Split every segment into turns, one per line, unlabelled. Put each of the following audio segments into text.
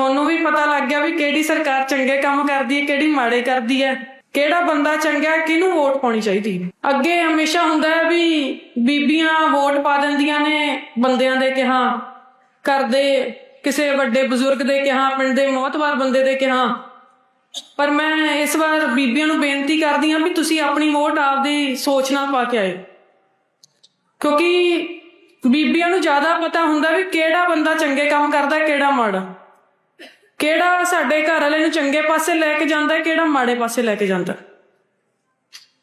ਤੁਹਾਨੂੰ ਵੀ ਪਤਾ ਲੱਗ ਗਿਆ ਵੀ ਕਿਹੜੀ ਸਰਕਾਰ ਚੰਗੇ ਕੰਮ ਕਰਦੀ ਹੈ, ਕਿਹੜੀ ਮਾੜੇ ਕਰਦੀ ਹੈ। ਕਿਹੜਾ ਬੰਦਾ ਚੰਗਾ, ਕਿਹਨੂੰ ਵੋਟ ਪਾਉਣੀ ਚਾਹੀਦੀ? ਅੱਗੇ ਹਮੇਸ਼ਾ ਹੁੰਦਾ ਹੈ ਵੀ ਬੀਬੀਆਂ ਵੋਟ ਪਾ ਦਿੰਦੀਆਂ ਨੇ, ਬੰਦਿਆਂ ਦੇ ਕਿਹਾ ਕਰਦੇ ਕਿਸੇ ਵੱਡੇ ਬਜ਼ੁਰਗ ਦੇ ਕਿਹਾ, ਪਿੰਡ ਦੇ ਮੋਹਤਵਾਰ ਬੰਦੇ ਦੇ ਕਿਹਾ। ਪਰ ਮੈਂ ਇਸ ਵਾਰ ਬੀਬੀਆਂ ਨੂੰ ਬੇਨਤੀ ਕਰਦੀ ਹਾਂ ਵੀ ਤੁਸੀਂ ਆਪਣੀ ਵੋਟ ਆਪਦੀ ਸੋਚ ਨਾਲ ਪਾ ਕੇ ਆਏ ਕਿਉਂਕਿ ਬੀਬੀਆਂ ਨੂੰ ਜ਼ਿਆਦਾ ਪਤਾ ਹੁੰਦਾ ਵੀ ਕਿਹੜਾ ਬੰਦਾ ਚੰਗੇ ਕੰਮ ਕਰਦਾ, ਕਿਹੜਾ ਮਾੜਾ। ਕਿਹੜਾ ਸਾਡੇ ਘਰ ਵਾਲੇ ਨੂੰ ਚੰਗੇ ਪਾਸੇ ਲੈ ਕੇ ਜਾਂਦਾ ਹੈ, ਕਿਹੜਾ ਮਾੜੇ ਪਾਸੇ ਲੈ ਕੇ ਜਾਂਦਾ?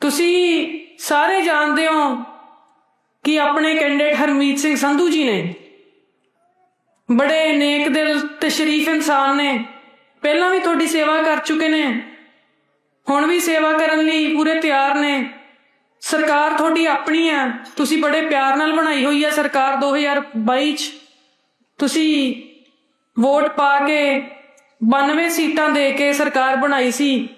ਤੁਸੀਂ ਸਾਰੇ ਜਾਣਦੇ ਹੋ ਕਿ ਆਪਣੇ ਕੈਂਡੀਡੇਟ ਹਰਮੀਤ ਸਿੰਘ ਸੰਧੂ ਜੀ ਨੇ ਬੜੇ ਨੇਕ ਦਿਲ ਤੇ ਸ਼ਰੀਫ ਇਨਸਾਨ ਨੇ। ਪਹਿਲਾਂ ਵੀ ਤੁਹਾਡੀ ਸੇਵਾ ਕਰ ਚੁੱਕੇ ਨੇ ਹੁਣ ਵੀ ਸੇਵਾ ਕਰਨ ਲਈ ਪੂਰੇ ਤਿਆਰ ਨੇ। ਸਰਕਾਰ ਤੁਹਾਡੀ ਆਪਣੀ ਹੈ ਤੁਸੀਂ ਬੜੇ ਪਿਆਰ ਨਾਲ ਬਣਾਈ ਹੋਈ ਹੈ ਸਰਕਾਰ 2022 ਚ। ਤੁਸੀਂ ਵੋਟ ਪਾ ਕੇ 92 ਸੀਟਾਂ ਦੇ ਕੇ ਸਰਕਾਰ ਬਣਾਈ ਸੀ।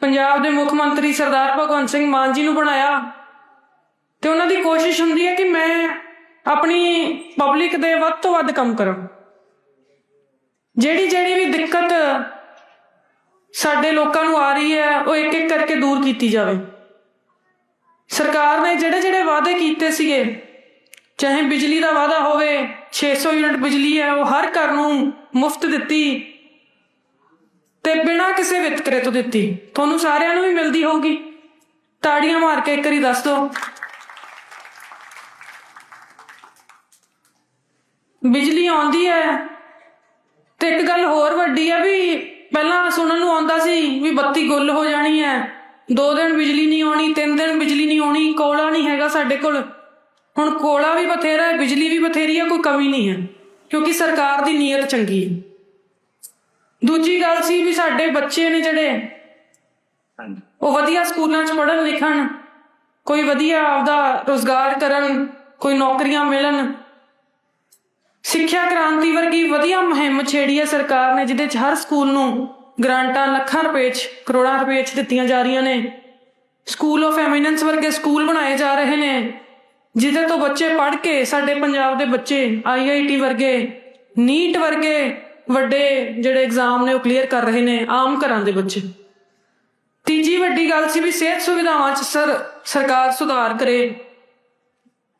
ਪੰਜਾਬ ਦੇ ਮੁੱਖ ਮੰਤਰੀ ਸਰਦਾਰ ਭਗਵੰਤ ਸਿੰਘ ਮਾਨ ਜੀ ਨੂੰ ਬਣਾਇਆ। ਤੇ ਉਹਨਾਂ ਦੀ ਕੋਸ਼ਿਸ਼ ਹੁੰਦੀ ਹੈ ਕਿ ਮੈਂ ਆਪਣੀ ਪਬਲਿਕ ਦੇ ਵੱਧ ਤੋਂ ਵੱਧ ਕੰਮ ਕਰਾਂ। ਜਿਹੜੀ ਜਿਹੜੀ ਵੀ ਦਿੱਕਤ ਸਾਡੇ ਲੋਕਾਂ ਨੂੰ ਆ ਰਹੀ ਹੈ, ਉਹ ਇੱਕ ਇੱਕ ਕਰਕੇ ਦੂਰ ਕੀਤੀ ਜਾਵੇ। ਸਰਕਾਰ ਨੇ ਜਿਹੜੇ ਜਿਹੜੇ ਵਾਅਦੇ ਕੀਤੇ ਸੀਗੇ, ਚਾਹੇ ਬਿਜਲੀ ਦਾ ਵਾਅਦਾ ਹੋਵੇ 600 ਯੂਨਿਟ ਬਿਜਲੀ ਹੈ, ਉਹ ਹਰ ਘਰ ਨੂੰ ਮੁਫਤ ਦਿੱਤੀ। ਤੇ ਬਿਨਾਂ ਕਿਸੇ ਵਿਤਕਰੇ ਤੋਂ ਦਿੱਤੀ। ਤੁਹਾਨੂੰ ਸਾਰਿਆਂ ਨੂੰ ਵੀ ਮਿਲਦੀ ਹੋਊਗੀ। ਤਾੜੀਆਂ ਮਾਰ ਕੇ ਇੱਕ ਵਾਰੀ ਦੱਸ ਦਿਓ। ਬਿਜਲੀ ਆਉਂਦੀ ਹੈ ਤੇ ਇੱਕ ਗੱਲ ਹੋਰ ਵੱਡੀ ਹੈ ਵੀ ਪਹਿਲਾਂ ਸੁਣਨ ਨੂੰ ਆਉਂਦਾ ਸੀ ਵੀ ਬੱਤੀ ਗੁੱਲ ਹੋ ਜਾਣੀ ਹੈ। ਦੋ ਦਿਨ ਬਿਜਲੀ ਨਹੀਂ ਆਉਣੀ, ਤਿੰਨ ਦਿਨ ਬਿਜਲੀ ਨਹੀਂ ਆਉਣੀ, ਕੋਲਾ ਨਹੀਂ ਹੈਗਾ ਸਾਡੇ ਕੋਲ। ਹੁਣ ਕੋਲਾ ਵੀ ਬਥੇਰਾ ਹੈ, ਬਿਜਲੀ ਵੀ ਬਥੇਰੀ ਹੈ, ਕੋਈ ਕਮੀ ਨਹੀਂ ਹੈ। ਕਿਉਂਕਿ ਸਰਕਾਰ ਦੀ ਨੀਅਤ ਚੰਗੀ ਹੈ। ਦੂਜੀ ਗੱਲ ਸੀ ਵੀ ਸਾਡੇ ਬੱਚੇ ਨੇ ਜਿਹੜੇ ਉਹ ਵਧੀਆ ਸਕੂਲਾਂ 'ਚ ਪੜ੍ਹਨ ਲਿਖਣ ਕੋਈ ਵਧੀਆ ਆਪਦਾ ਰੋਜ਼ਗਾਰ ਕਰਨ ਕੋਈ ਨੌਕਰੀਆਂ ਮਿਲਣ। ਸਿੱਖਿਆ ਕ੍ਰਾਂਤੀ ਵਰਗੀ ਵਧੀਆ ਮੁਹਿੰਮ ਛੇੜੀ ਹੈ ਸਰਕਾਰ ਨੇ ਜਿਹਦੇ 'ਚ ਹਰ ਸਕੂਲ ਨੂੰ ਗ੍ਰਾਂਟਾਂ ਲੱਖਾਂ ਰੁਪਏ 'ਚ ਕਰੋੜਾਂ ਰੁਪਏ 'ਚ ਦਿੱਤੀਆਂ ਜਾ ਰਹੀਆਂ ਨੇ। ਸਕੂਲ ਆਫ ਐਮੀਨੈਂਸ ਵਰਗੇ ਸਕੂਲ ਬਣਾਏ ਜਾ ਰਹੇ ਨੇ ਜਿਹਦੇ ਤੋਂ ਬੱਚੇ ਪੜ੍ਹ ਕੇ ਸਾਡੇ ਪੰਜਾਬ ਦੇ ਬੱਚੇ ਆਈਆਈਟੀ ਵਰਗੇ ਨੀਟ ਵਰਗੇ ਵੱਡੇ ਜਿਹੜੇ ਐਗਜ਼ਾਮ ਨੇ ਉਹ ਕਲੀਅਰ ਕਰ ਰਹੇ ਨੇ ਆਮ ਘਰਾਂ ਦੇ ਬੱਚੇ। ਤੀਜੀ ਵੱਡੀ ਗੱਲ ਸੀ ਵੀ ਸਿਹਤ ਸੁਵਿਧਾਵਾਂ 'ਚ ਸਰ, ਸਰਕਾਰ ਸੁਧਾਰ ਕਰੇ।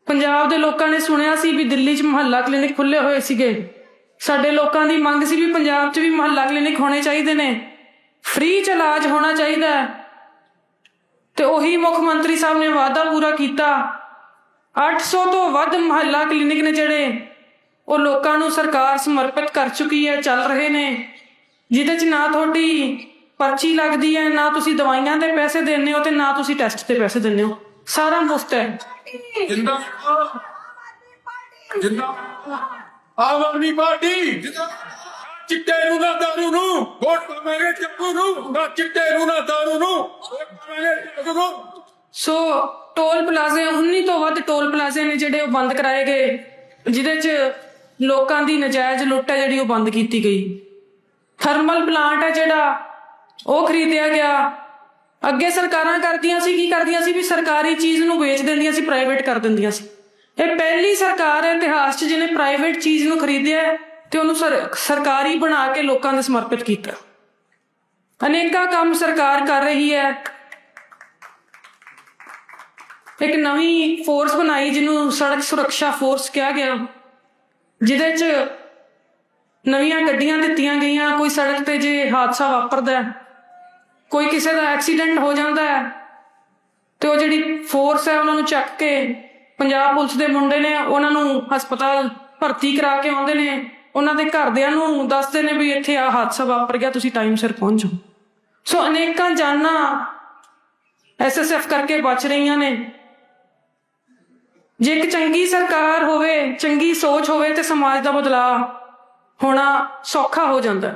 ਪੰਜਾਬ ਦੇ ਲੋਕਾਂ ਨੇ ਸੁਣਿਆ ਸੀ ਵੀ ਦਿੱਲੀ 'ਚ ਮੁਹੱਲਾ ਕਲੀਨਿਕ ਖੁੱਲੇ ਹੋਏ ਸੀਗੇ। ਸਾਡੇ ਲੋਕਾਂ ਦੀ ਮੰਗ ਸੀ ਵੀ ਪੰਜਾਬ 'ਚ ਵੀ ਮੁਹੱਲਾ ਕਲੀਨਿਕ ਹੋਣੇ ਚਾਹੀਦੇ ਨੇ। ਫ੍ਰੀ ਚ ਇਲਾਜ ਹੋਣਾ ਚਾਹੀਦਾ ਹੈ। ਤੇ ਉਹੀ ਮੁੱਖ ਮੰਤਰੀ ਸਾਹਿਬ ਨੇ ਵਾਅਦਾ ਪੂਰਾ ਕੀਤਾ। 800 ਤੋਂ ਵੱਧ ਮੁਹੱਲਾ ਕਲੀਨਿਕ ਨੇ ਜਿਹੜੇ ਉਹ ਲੋਕਾਂ ਨੂੰ ਸਰਕਾਰ ਸਮਰਪਿਤ ਕਰ ਚੁੱਕੀ ਹੈ ਚੱਲ ਰਹੇ ਨੇ। ਜਿਹਦੇ 'ਚ ਨਾ ਤੁਹਾਡੀ ਪਰਚੀ ਲੱਗਦੀ ਹੈ ਨਾ ਤੁਸੀਂ ਦਵਾਈਆਂ ਦੇ ਪੈਸੇ ਦਿੰਦੇ ਹੋ ਤੇ ਨਾ ਤੁਸੀਂ ਟੈਸਟ ਦੇ ਪੈਸੇ ਦਿੰਦੇ ਹੋ। ਸਾਰਾ ਮੁਫਤ ਹੈ।
ਜਿੰਦਾ ਜਿੰਦਾ ਆਮ ਆਦਮੀ ਪਾਰਟੀ ਜਿੰਦਾ ਚਿੱਟੇ ਨੂੰ ਨਾ ਦਾਰੂ ਨੂੰ ਵੋਟ ਪਾਵਾਂਗੇ ਚੱਪੂ ਨੂੰ ਨਾ ਚਿੱਟੇ ਨੂੰ ਨਾ ਦਾਰੂ ਨੂੰ ਵੋਟ ਪਾਵਾਂਗੇ ਚੱਪੂ ਨੂੰ।
ਸੋ ਟੋਲ ਪਲਾਜ਼ੇ 19 ਤੋਂ ਵੱਧ ਟੋਲ ਪਲਾਜ਼ੇ ਨੇ ਜਿਹੜੇ ਉਹ ਬੰਦ ਕਰਾਏ ਗਏ ਜਿਹਦੇ 'ਚ ਲੋਕਾਂ ਦੀ ਨਜਾਇਜ਼ ਲੁੱਟ ਹੈ ਜਿਹੜੀ ਉਹ ਬੰਦ ਕੀਤੀ ਗਈ। ਥਰਮਲ ਪਲਾਂਟ ਹੈ ਜਿਹੜਾ, ਉਹ ਖਰੀਦਿਆ ਗਿਆ। ਅੱਗੇ ਸਰਕਾਰਾਂ ਕਰਦੀਆਂ ਸੀ, ਕੀ ਕਰਦੀਆਂ ਸੀ ਵੀ ਸਰਕਾਰੀ ਚੀਜ਼ ਨੂੰ ਵੇਚ ਦਿੰਦੀਆਂ ਸੀ ਪ੍ਰਾਈਵੇਟ ਕਰ ਦਿੰਦੀਆਂ ਸੀ। ਇਹ ਪਹਿਲੀ ਸਰਕਾਰ ਹੈ ਇਤਿਹਾਸ 'ਚ ਜਿਹਨੇ ਪ੍ਰਾਈਵੇਟ ਚੀਜ਼ ਨੂੰ ਖਰੀਦਿਆ ਤੇ ਉਹਨੂੰ ਸਰ- ਸਰਕਾਰੀ ਬਣਾ ਕੇ ਲੋਕਾਂ ਦੇ ਸਮਰਪਿਤ ਕੀਤਾ। ਅਨੇਕਾਂ ਕੰਮ ਸਰਕਾਰ ਕਰ ਰਹੀ ਹੈ। ਇੱਕ ਨਵੀਂ ਫੋਰਸ ਬਣਾਈ ਜਿਹਨੂੰ ਸੜਕ ਸੁਰੱਖਿਆ ਫੋਰਸ ਕਿਹਾ ਗਿਆ। ਜਿਹਦੇ 'ਚ ਨਵੀਆਂ ਗੱਡੀਆਂ ਦਿੱਤੀਆਂ ਗਈਆਂ ਕੋਈ ਸੜਕ ਤੇ ਜੇ ਹਾਦਸਾ ਵਾਪਰਦਾ ਹੈ, ਕੋਈ ਕਿਸੇ ਦਾ ਐਕਸੀਡੈਂਟ ਹੋ ਜਾਂਦਾ ਹੈ ਤੇ ਉਹ ਜਿਹੜੀ ਫੋਰਸ ਹੈ ਉਹਨਾਂ ਨੂੰ ਚੱਕ ਕੇ ਪੰਜਾਬ ਪੁਲਿਸ ਦੇ ਮੁੰਡੇ ਨੇ ਉਹਨਾਂ ਨੂੰ ਹਸਪਤਾਲ ਭਰਤੀ ਕਰਾ ਕੇ ਆਉਂਦੇ ਨੇ ਉਹਨਾਂ ਦੇ ਘਰਦਿਆਂ ਨੂੰ ਦੱਸਦੇ ਨੇ ਵੀ ਇੱਥੇ ਆ ਹਾਦਸਾ ਵਾਪਰ ਗਿਆ ਤੁਸੀਂ ਟਾਈਮ ਸਿਰ ਪਹੁੰਚੋ ਸੋ ਅਨੇਕਾਂ ਜਾਨਾਂ ਐਸਐਸਐਫ ਕਰਕੇ ਬਚ ਰਹੀਆਂ ਨੇ। ਜੇ ਇੱਕ ਚੰਗੀ ਸਰਕਾਰ ਹੋਵੇ, ਚੰਗੀ ਸੋਚ ਹੋਵੇ ਤੇ ਸਮਾਜ ਦਾ ਬਦਲਾਅ ਹੋਣਾ ਸੌਖਾ ਹੋ ਜਾਂਦਾ।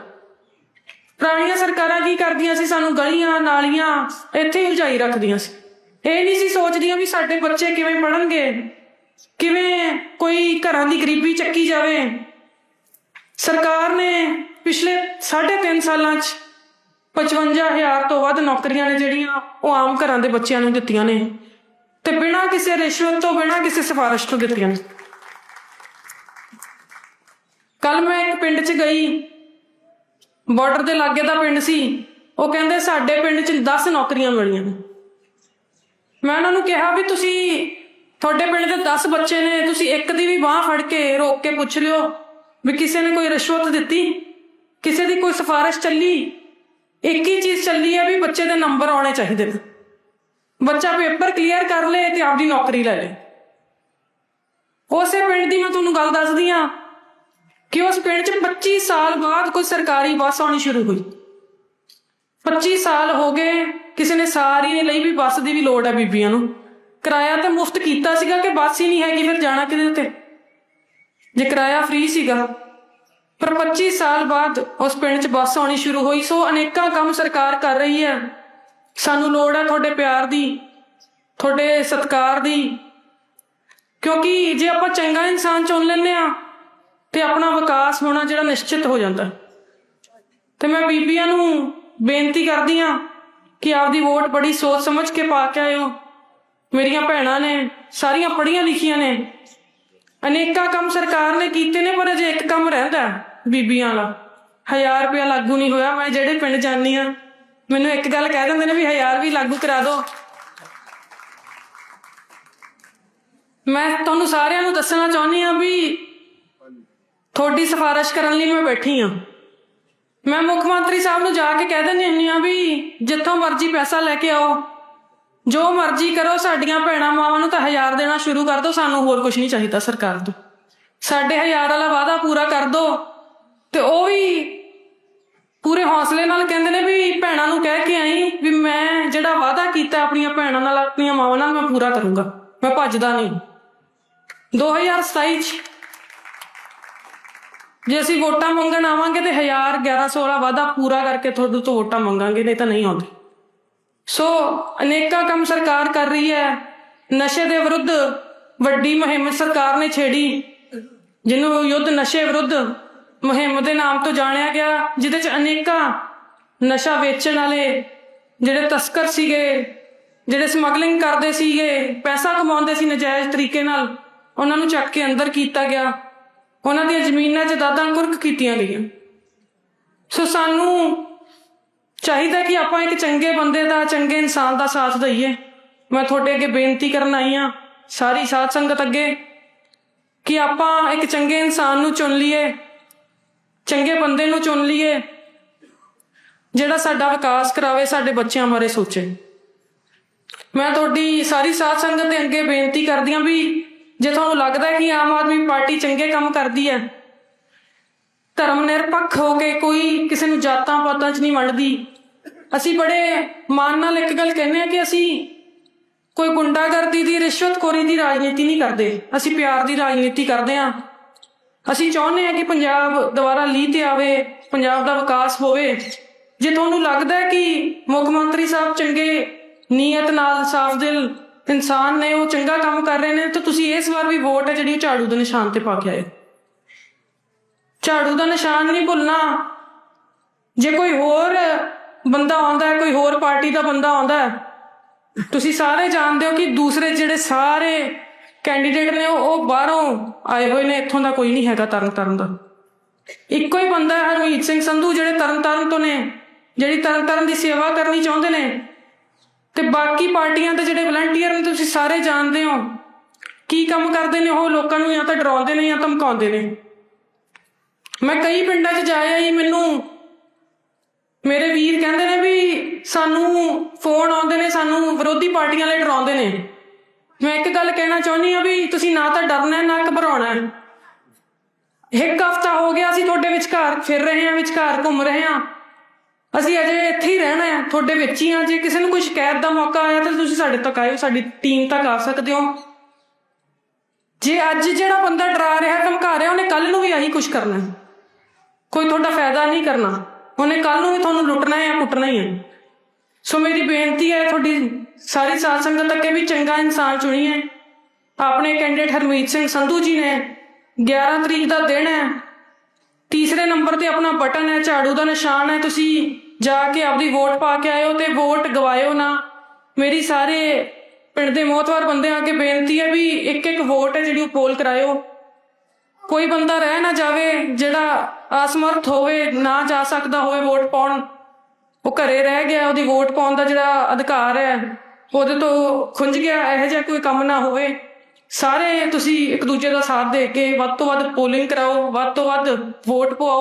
ਪੁਰਾਣੀਆਂ ਸਰਕਾਰਾਂ ਕੀ ਕਰਦੀਆਂ ਸੀ? ਸਾਨੂੰ ਗਲੀਆਂ, ਨਾਲੀਆਂ ਇੱਥੇ ਹੀ ਉਲਝਾਈ ਰੱਖਦੀਆਂ ਸੀ। ਇਹ ਨਹੀਂ ਸੀ ਸੋਚਦੀਆਂ ਵੀ ਸਾਡੇ ਬੱਚੇ ਕਿਵੇਂ ਪੜਨਗੇ ਕਿਵੇਂ ਕੋਈ ਘਰਾਂ ਦੀ ਗਰੀਬੀ ਚੱਕੀ ਜਾਵੇ। ਸਰਕਾਰ ਨੇ ਪਿਛਲੇ 3.5 ਸਾਲਾਂ 'ਚ 55000 ਤੋਂ ਵੱਧ ਨੌਕਰੀਆਂ ਨੇ ਜਿਹੜੀਆਂ ਉਹ ਆਮ ਘਰਾਂ ਦੇ ਬੱਚਿਆਂ ਨੂੰ ਦਿੱਤੀਆਂ ਨੇ। ਤੇ ਬਿਨਾਂ ਕਿਸੇ ਰਿਸ਼ਵਤ ਤੋਂ, ਬਿਨਾਂ ਕਿਸੇ ਸਿਫਾਰਿਸ਼ ਤੋਂ ਦਿੱਤੀਆਂ ਕੱਲ ਮੈਂ ਇੱਕ ਪਿੰਡ 'ਚ ਗਈ। ਬਾਰਡਰ ਦੇ ਲਾਗੇ ਦਾ ਪਿੰਡ ਸੀ। ਉਹ ਕਹਿੰਦੇ, ਸਾਡੇ ਪਿੰਡ 'ਚ 10 ਨੌਕਰੀਆਂ ਮਿਲੀਆਂ ਨੇ। ਮੈਂ ਉਹਨਾਂ ਨੂੰ ਕਿਹਾ ਵੀ, ਤੁਸੀਂ, ਤੁਹਾਡੇ ਪਿੰਡ ਦੇ 10 ਬੱਚੇ ਨੇ, ਤੁਸੀਂ ਇੱਕ ਦੀ ਵੀ ਬਾਹ ਫੜ ਕੇ ਰੋਕ ਕੇ ਪੁੱਛ ਲਿਓ ਵੀ ਕਿਸੇ ਨੇ ਕੋਈ ਰਿਸ਼ਵਤ ਦਿੱਤੀ? ਕਿਸੇ ਦੀ ਕੋਈ ਸਿਫਾਰਿਸ਼ ਚੱਲੀ? ਇੱਕ ਹੀ ਚੀਜ਼ ਚੱਲੀ ਹੈ ਵੀ ਬੱਚੇ ਦੇ ਨੰਬਰ ਆਉਣੇ ਚਾਹੀਦੇ ਨੇ। ਬੱਚਾ ਪੇਪਰ ਕਲੀਅਰ ਕਰ ਲੇ ਤੇ ਆਪਦੀ ਨੌਕਰੀ ਲੈ ਲੇ। ਉਸੇ ਪਿੰਡ ਦੀ ਮੈਂ ਤੁਹਾਨੂੰ ਗੱਲ ਦੱਸਦੀ ਆ ਕਿ ਉਸ ਪਿੰਡ 'ਚ 25 ਸਾਲ ਬਾਅਦ ਕੋਈ ਸਰਕਾਰੀ ਬੱਸ ਆਉਣੀ ਸ਼ੁਰੂ ਹੋਈ। 25 ਸਾਲ ਹੋ ਗਏ, ਕਿਸੇ ਨੇ ਸਾਰੀ ਨੇ ਲਈ ਵੀ ਬੱਸ ਦੀ ਵੀ ਲੋੜ ਹੈ ਬੀਬੀਆਂ ਨੂੰ। ਕਿਰਾਇਆ ਤਾਂ ਮੁਫਤ ਕੀਤਾ ਸੀਗਾ ਕਿ ਬੱਸ ਹੀ ਨਹੀਂ ਹੈਗੀ, ਫਿਰ ਜਾਣਾ ਕਿਹਦੇ ਉੱਤੇ? ਜੇ ਕਿਰਾਇਆ ਫ੍ਰੀ ਸੀਗਾ। ਪਰ 25 ਸਾਲ ਬਾਅਦ ਉਸ ਪਿੰਡ 'ਚ ਬੱਸ ਆਉਣੀ ਸ਼ੁਰੂ ਹੋਈ, ਸੋ ਅਨੇਕਾਂ ਕੰਮ ਸਰਕਾਰ ਕਰ ਰਹੀ ਹੈ। ਸਾਨੂੰ ਲੋੜ ਹੈ ਤੁਹਾਡੇ ਪਿਆਰ ਦੀ, ਤੁਹਾਡੇ ਸਤਿਕਾਰ ਦੀ। ਕਿਉਂਕਿ ਜੇ ਆਪਾਂ ਚੰਗਾ ਇਨਸਾਨ ਚੁਣ ਲੈਂਦੇ ਆ ਤੇ ਆਪਣਾ ਵਿਕਾਸ ਹੋਣਾ ਜਿਹੜਾ ਨਿਸ਼ਚਿਤ ਹੋ ਜਾਂਦਾ। ਤੇ ਮੈਂ ਬੀਬੀਆਂ ਨੂੰ ਬੇਨਤੀ ਕਰਦੀ ਆ ਕਿ ਆਪਦੀ ਵੋਟ ਬੜੀ ਸੋਚ ਸਮਝ ਕੇ ਪਾ ਕੇ ਆਇਓ। ਮੇਰੀਆਂ ਭੈਣਾਂ ਨੇ, ਸਾਰੀਆਂ ਪੜ੍ਹੀਆਂ ਲਿਖੀਆਂ ਨੇ। ਅਨੇਕਾਂ ਕੰਮ ਸਰਕਾਰ ਨੇ ਕੀਤੇ ਨੇ, ਪਰ ਅਜੇ ਇੱਕ ਕੰਮ ਰਹਿੰਦਾ ਬੀਬੀਆਂ ਵਾਲਾ। 1000 ਰੁਪਇਆ ਲਾਗੂ ਨਹੀਂ ਹੋਇਆ, ਮੈਂ ਜਿਹੜੇ ਪਿੰਡ ਜਾਂਦੀ ਆ ਮੈਨੂੰ ਇੱਕ ਗੱਲ ਕਹਿ ਦਿੰਦੇ ਨੇ ਵੀ 1000 ਵੀ ਲਾਗੂ ਕਰਾ ਦਿਓ ਮੈਂ ਤੁਹਾਨੂੰ ਸਾਰਿਆਂ ਨੂੰ ਦੱਸਣਾ ਚਾਹੁੰਦੀ ਆ ਵੀ ਤੁਹਾਡੀ ਸਿਫਾਰਿਸ਼ ਕਰਨ ਲਈ ਮੈਂ ਬੈਠੀ ਆ ਮੈਂ ਮੁੱਖ ਮੰਤਰੀ ਸਾਹਿਬ ਨੂੰ ਜਾ ਕੇ ਕਹਿ ਦਿੰਦੀ ਹੁੰਦੀ ਆ ਵੀ ਜਿੱਥੋਂ ਮਰਜ਼ੀ ਪੈਸਾ ਲੈ ਕੇ ਆਓ। ਜੋ ਮਰਜ਼ੀ ਕਰੋ, ਸਾਡੀਆਂ ਭੈਣਾਂ ਮਾਵਾਂ ਨੂੰ ਤਾਂ ਹਜ਼ਾਰ ਦੇਣਾ ਸ਼ੁਰੂ ਕਰ ਦਿਓ ਸਾਨੂੰ ਹੋਰ ਕੁਝ ਨਹੀਂ ਚਾਹੀਦਾ ਸਰਕਾਰ ਤੋਂ। ਸਾਡੇ ਹਜ਼ਾਰ ਵਾਲਾ ਵਾਅਦਾ ਪੂਰਾ ਕਰ ਦਿਓ ਤੇ ਉਹ ਵੀ ਪੂਰੇ ਹੌਸਲੇ ਨਾਲ ਕਹਿੰਦੇ ਨੇ ਵੀ ਭੈਣਾਂ ਨੂੰ ਕਹਿ ਕੇ ਆਈ ਵੀ ਮੈਂ ਜਿਹੜਾ ਵਾਅਦਾ ਕੀਤਾ ਆਪਣੀਆਂ ਭੈਣਾਂ ਨਾਲ, ਆਪਣੀਆਂ ਮਾਵਾਂ ਨਾਲ ਮੈਂ ਪੂਰਾ ਕਰੂੰਗਾ। ਮੈਂ ਭੱਜਦਾ ਨਹੀਂ। 2027 ਚ ਜੇ ਅਸੀਂ ਵੋਟਾਂ ਮੰਗਣ ਆਵਾਂਗੇ ਤੇ 1000 1100 ਵਾਲਾ ਵਾਅਦਾ ਪੂਰਾ ਕਰਕੇ ਤੁਹਾਡੇ ਤੋਂ ਵੋਟਾਂ ਮੰਗਾਂਗੇ, ਨਹੀਂ ਤਾਂ ਨਹੀਂ ਆਉਂਦੇ। ਸੋ ਅਨੇਕਾਂ ਕੰਮ ਸਰਕਾਰ ਕਰ ਰਹੀ ਹੈ। ਨਸ਼ੇ ਦੇ ਵਿਰੁੱਧ ਵੱਡੀ ਮੁਹਿੰਮ ਸਰਕਾਰ ਨੇ ਛੇੜੀ, ਜਿਹਨੂੰ ਯੁੱਧ ਨਸ਼ੇ ਵਿਰੁੱਧ ਮੁਹਿੰਮ ਦੇ ਨਾਮ ਤੋਂ ਜਾਣਿਆ ਗਿਆ, ਜਿਹਦੇ ਚ ਅਨੇਕਾਂ ਨਸ਼ਾ ਵੇਚਣ ਵਾਲੇ ਜਿਹੜੇ ਤਸਕਰ ਸੀਗੇ, ਜਿਹੜੇ ਸਮਗਲਿੰਗ ਕਰਦੇ ਸੀਗੇ, ਪੈਸਾ ਕਮਾਉਂਦੇ ਸੀ ਨਜਾਇਜ਼ ਤਰੀਕੇ ਨਾਲ, ਉਹਨਾਂ ਨੂੰ ਚੱਕ ਕੇ ਅੰਦਰ ਕੀਤਾ ਗਿਆ। ਉਹਨਾਂ ਦੀਆਂ ਜ਼ਮੀਨਾਂ 'ਚ ਦਾਦਾਂ ਗੁਰਕ ਕੀਤੀਆਂ ਗਈਆਂ। ਸੋ ਸਾਨੂੰ ਚਾਹੀਦਾ ਕਿ ਆਪਾਂ ਇੱਕ ਚੰਗੇ ਬੰਦੇ ਦਾ, ਚੰਗੇ ਇਨਸਾਨ ਦਾ ਸਾਥ ਦਈਏ। ਮੈਂ ਤੁਹਾਡੇ ਅੱਗੇ ਬੇਨਤੀ ਕਰਨ ਆਈ ਆ ਸਾਰੀ ਸਾਧ ਸੰਗਤ ਅੱਗੇ, ਕਿ ਆਪਾਂ ਇੱਕ ਚੰਗੇ ਇਨਸਾਨ ਨੂੰ ਚੁਣ ਲਈਏ। ਚੰਗੇ ਬੰਦੇ ਨੂੰ ਚੁਣ ਲਈਏ। ਜਿਹੜਾ ਸਾਡਾ ਵਿਕਾਸ ਕਰਾਵੇ, ਸਾਡੇ ਬੱਚਿਆਂ ਬਾਰੇ ਸੋਚੇ। ਮੈਂ ਤੁਹਾਡੀ ਸਾਰੀ ਸਾਧ ਸੰਗਤ ਦੇ ਅੱਗੇ ਬੇਨਤੀ ਕਰਦੀ ਹਾਂ ਵੀ ਜੇ ਤੁਹਾਨੂੰ ਲੱਗਦਾ ਕਿ ਆਮ ਆਦਮੀ ਪਾਰਟੀ ਚੰਗੇ ਕੰਮ ਕਰਦੀ ਹੈ, ਧਰਮ ਨਿਰਪੱਖ ਹੋ ਕੇ ਕੋਈ ਕਿਸੇ ਨੂੰ ਜਾਤਾਂ ਪਾਤਾਂ 'ਚ ਨਹੀਂ ਵੰਡਦੀ। ਅਸੀਂ ਬੜੇ ਮਾਣ ਨਾਲ ਇੱਕ ਗੱਲ ਕਹਿੰਦੇ ਆ ਕਿ ਅਸੀਂ ਕੋਈ ਗੁੰਡਾਗਰਦੀ ਦੀ, ਰਿਸ਼ਵਤਖੋਰੀ ਦੀ ਰਾਜਨੀਤੀ ਨਹੀਂ ਕਰਦੇ। ਅਸੀਂ ਪਿਆਰ ਦੀ ਰਾਜਨੀਤੀ ਕਰਦੇ ਆ ਅਸੀਂ ਚਾਹੁੰਦੇ ਹਾਂ ਕਿ ਪੰਜਾਬ ਦੁਬਾਰਾ ਲੀਹ ਤੇ ਆਵੇ, ਪੰਜਾਬ ਦਾ ਵਿਕਾਸ ਹੋਵੇ। ਜੇ ਤੁਹਾਨੂੰ ਲੱਗਦਾ ਹੈ ਕਿ ਮੁੱਖ ਮੰਤਰੀ ਸਾਹਿਬ ਚੰਗੇ ਨੀਅਤ ਨਾਲ, ਸਾਫ਼ ਦਿਲ ਇਨਸਾਨ ਨੇ, ਉਹ ਚੰਗਾ ਕੰਮ ਕਰ ਰਹੇ ਨੇ, ਤਾਂ ਤੁਸੀਂ ਇਸ ਵਾਰ ਵੀ ਵੋਟ ਹੈ ਜਿਹੜੀ ਉਹ ਝਾੜੂ ਦੇ ਨਿਸ਼ਾਨ ਤੇ ਪਾ ਕੇ ਆਏ ਝਾੜੂ ਦਾ ਨਿਸ਼ਾਨ ਨਹੀਂ ਭੁੱਲਣਾ। ਜੇ ਕੋਈ ਹੋਰ ਬੰਦਾ ਆਉਂਦਾ ਹੈ, ਕੋਈ ਹੋਰ ਪਾਰਟੀ ਦਾ ਬੰਦਾ ਆਉਂਦਾ ਹੈ, ਤੁਸੀਂ ਸਾਰੇ ਜਾਣਦੇ ਹੋ ਕਿ ਦੂਸਰੇ ਜਿਹੜੇ ਸਾਰੇ ਕੈਂਡੀਡੇਟ ਨੇ ਉਹ ਬਾਹਰੋਂ ਆਏ ਹੋਏ ਨੇ, ਇੱਥੋਂ ਦਾ ਕੋਈ ਨਹੀਂ ਹੈਗਾ ਤਰਨ ਤਾਰਨ ਦਾ। ਇੱਕੋ ਹੀ ਬੰਦਾ ਹੈ ਹਰਮੀਤ ਸਿੰਘ ਸੰਧੂ, ਜਿਹੜੇ ਤਰਨ ਤਾਰਨ ਤੋਂ ਨੇ, ਜਿਹੜੀ ਤਰਨ ਤਾਰਨ ਦੀ ਸੇਵਾ ਕਰਨੀ ਚਾਹੁੰਦੇ ਨੇ। ਤੇ ਬਾਕੀ ਪਾਰਟੀਆਂ ਦੇ ਜਿਹੜੇ ਵਲੰਟੀਅਰ ਨੇ, ਤੁਸੀਂ ਸਾਰੇ ਜਾਣਦੇ ਹੋ। ਕੀ ਕੰਮ ਕਰਦੇ ਨੇ ਉਹ ਲੋਕਾਂ ਨੂੰ ਜਾਂ ਤਾਂ ਡਰਾਉਂਦੇ ਨੇ ਜਾਂ ਧਮਕਾਉਂਦੇ ਨੇ। ਮੈਂ ਕਈ ਪਿੰਡਾਂ 'ਚ ਜਾਇਆ ਹੀ ਮੈਨੂੰ ਮੇਰੇ ਵੀਰ ਕਹਿੰਦੇ ਨੇ ਵੀ ਸਾਨੂੰ ਫੋਨ ਆਉਂਦੇ ਨੇ, ਸਾਨੂੰ ਵਿਰੋਧੀ ਪਾਰਟੀਆਂ ਵਾਲੇ ਡਰਾਉਂਦੇ ਨੇ। ਮੈਂ ਇੱਕ ਗੱਲ ਕਹਿਣਾ ਚਾਹੁੰਦੀ ਆ ਵੀ ਤੁਸੀਂ ਨਾ ਤਾਂ ਡਰਨਾ ਨਾ ਘਬਰਾਉਣਾ ਇੱਕ ਹਫਤਾ ਹੋ ਗਿਆ ਅਸੀਂ ਤੁਹਾਡੇ ਵਿਚਕਾਰ ਫਿਰ ਰਹੇ ਹਾਂ, ਵਿਚਕਾਰ ਘੁੰਮ ਰਹੇ ਹਾਂ। ਅਸੀਂ ਅਜੇ ਇੱਥੇ ਹੀ ਰਹਿਣਾ ਹੈ, ਤੁਹਾਡੇ ਵਿੱਚ ਹੀ ਆ ਜੇ ਕਿਸੇ ਨੂੰ ਕੋਈ ਸ਼ਿਕਾਇਤ ਦਾ ਮੌਕਾ ਆਇਆ ਤਾਂ ਤੁਸੀਂ ਸਾਡੇ ਤੱਕ ਆਇਓ, ਸਾਡੀ ਟੀਮ ਤੱਕ ਆ ਸਕਦੇ ਹੋ। ਜੇ ਅੱਜ ਜਿਹੜਾ ਬੰਦਾ ਡਰਾ ਰਿਹਾ, ਧਮਕਾ ਰਿਹਾ, ਉਹਨੇ ਕੱਲ ਨੂੰ ਵੀ ਆਹੀ ਕੁਝ ਕਰਨਾ ਕੋਈ ਤੁਹਾਡਾ ਫਾਇਦਾ ਨਹੀਂ ਕਰਨਾ। ਉਹਨੇ ਕੱਲ ਨੂੰ ਵੀ ਤੁਹਾਨੂੰ ਲੁੱਟਣਾ ਹੈ ਜਾਂ ਕੁੱਟਣਾ ਹੀ ਹੈ। ਸੋ ਮੇਰੀ ਬੇਨਤੀ ਹੈ ਤੁਹਾਡੀ ਸਾਰੀ ਸਾਧ ਸੰਗਤ ਅੱਗੇ ਵੀ ਚੰਗਾ ਇਨਸਾਨ ਚੁਣੀਏ ਆਪਣੇ ਕੈਂਡੀਡੇਟ ਹਰਮੀਤ ਸਿੰਘ ਸੰਧੂ ਜੀ ਨੇ 11 ਤਰੀਕ ਦਾ ਦਿਨ ਹੈ। ਤੀਸਰੇ ਨੰਬਰ ਤੇ ਆਪਣਾ ਬਟਨ ਹੈ, ਝਾੜੂ ਦਾ ਨਿਸ਼ਾਨ ਹੈ। ਤੁਸੀਂ ਜਾ ਕੇ ਆਪਦੀ ਵੋਟ ਪਾ ਕੇ ਆਇਓ ਤੇ ਵੋਟ ਗਵਾਇਓ ਨਾ। ਮੇਰੀ ਸਾਰੇ ਪਿੰਡ ਦੇ ਮੋਹਤਵਾਰ ਬੰਦਿਆਂ ਅੱਗੇ ਬੇਨਤੀ ਹੈ ਵੀ ਇੱਕ ਇੱਕ ਵੋਟ ਹੈ ਜਿਹੜੀ ਉਹ ਪੋਲ ਕਰਾਇਓ। ਕੋਈ ਬੰਦਾ ਰਹਿ ਨਾ ਜਾਵੇ, ਜਿਹੜਾ ਅਸਮਰਥ ਹੋਵੇ, ਨਾ ਜਾ ਸਕਦਾ ਹੋਵੇ ਵੋਟ ਪਾਉਣ। ਉਹ ਘਰੇ ਰਹਿ ਗਿਆ, ਉਹਦੀ ਵੋਟ ਪਾਉਣ ਦਾ ਜਿਹੜਾ ਅਧਿਕਾਰ ਹੈ। ਉਹਦੇ ਤੋਂ ਖੁੰਝ ਗਿਆ, ਇਹੋ ਜਿਹਾ ਕੋਈ ਕੰਮ ਨਾ ਹੋਵੇ। ਸਾਰੇ ਤੁਸੀਂ ਇੱਕ ਦੂਜੇ ਦਾ ਸਾਥ ਦੇ ਕੇ ਵੱਧ ਤੋਂ ਵੱਧ ਪੋਲਿੰਗ ਕਰਾਓ, ਵੱਧ ਤੋਂ ਵੱਧ ਵੋਟ ਪਾਓ